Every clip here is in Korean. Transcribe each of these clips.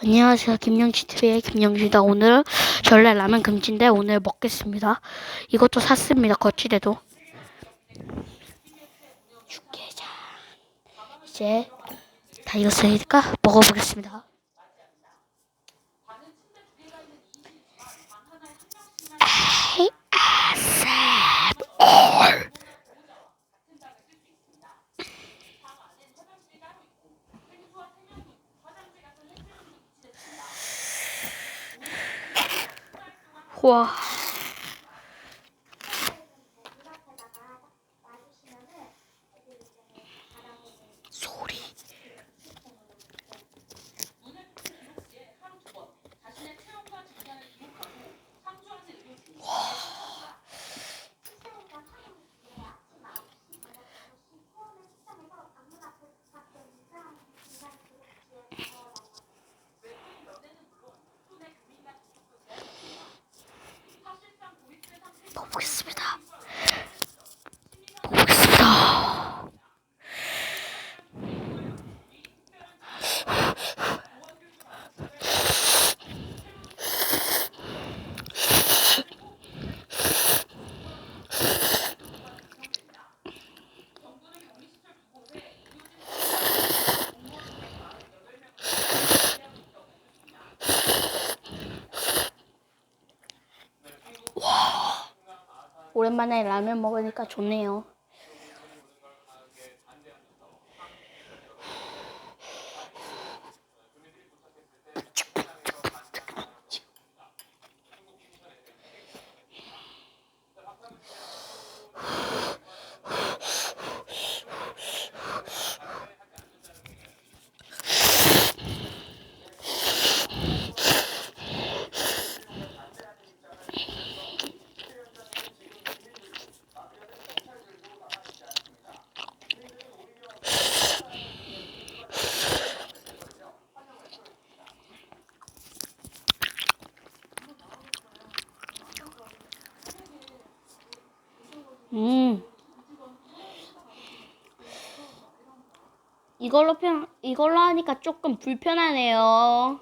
안녕하세요. 김영지 TV의 김영지다. 오늘 전래 라면 금지인데 오늘 먹겠습니다. 이것도 샀습니다. 거치대도. 육개장. 이제 다 익었으니까 먹어보겠습니다. 와. 소리. 먹어보겠습니다. 먹어보겠습니다. 오랜만에 라면 먹으니까 좋네요. 음. 이걸로 편 이걸로 하니까 조금 불편하네요.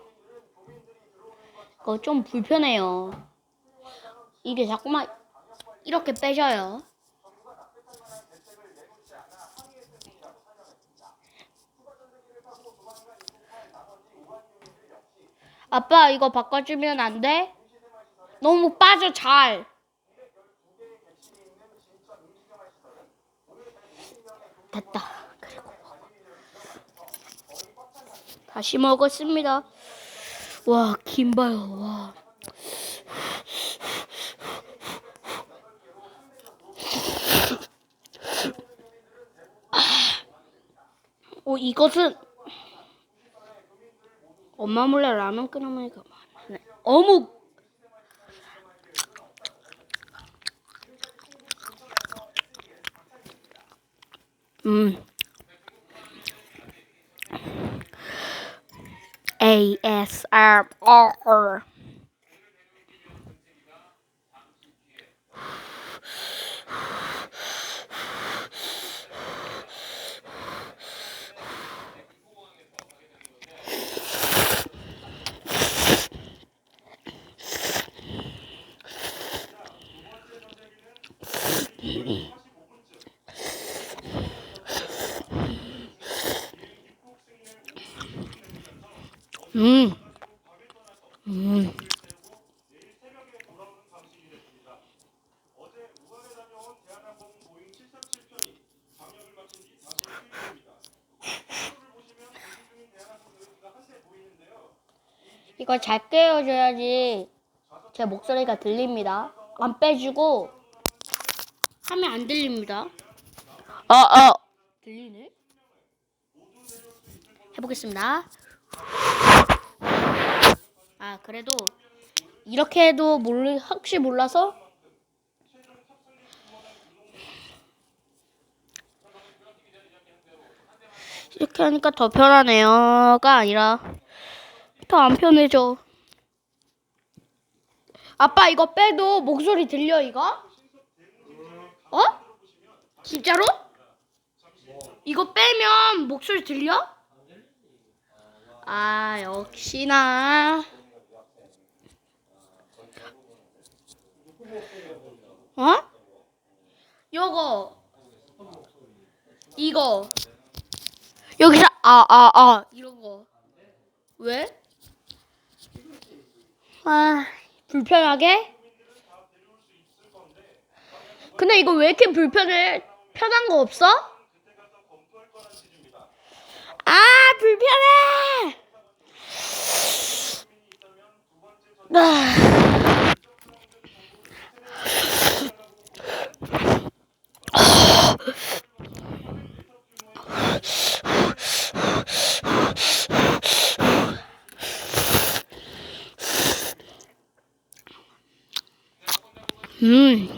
이거 좀 불편해요. 이게 자꾸만 이렇게 빼져요. 아빠 이거 바꿔주면 안 돼? 너무 빠져 잘. 됐다. 그리고 다시 먹었습니다. 와, 김 봐요. 와. 어, 이것은 엄마 몰래 라면 끓여 먹으니까 맛있네. 어묵. Mm. ASMR. 이거 잘 깨워줘야지 제 목소리가 들립니다. 안 빼주고 하면 안 들립니다. 어, 어. 들리네? 해보겠습니다. 아 그래도 이렇게 해도 몰 혹시 몰라서 이렇게 하니까 더 편하네요가 아니라 더 안 편해져. 아빠 이거 빼도 목소리 들려 이거? 어? 진짜로? 이거 빼면 목소리 들려? 아, 역시나. 어? 요거. 이거. 여기서, 아, 아, 아, 이런 거. 왜? 아, 불편하게? 근데 이거 왜 이렇게 불편해? 편한 거 없어? 아, 불편해! 아. 음.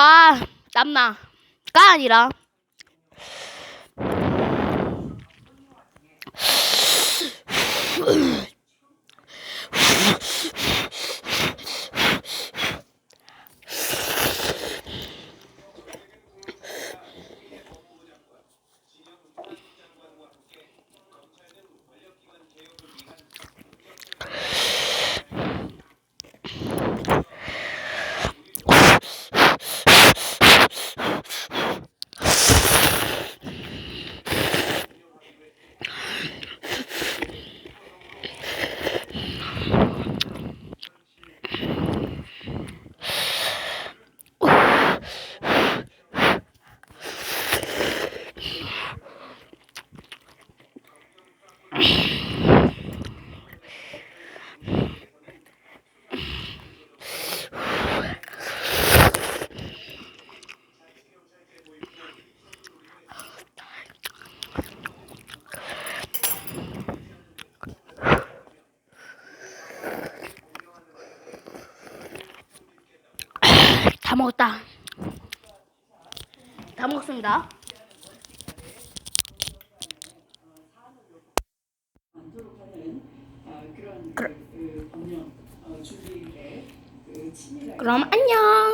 아, 땀나. 가 아니라. 다 먹었다. 다 먹었습니다. 그럼 안녕.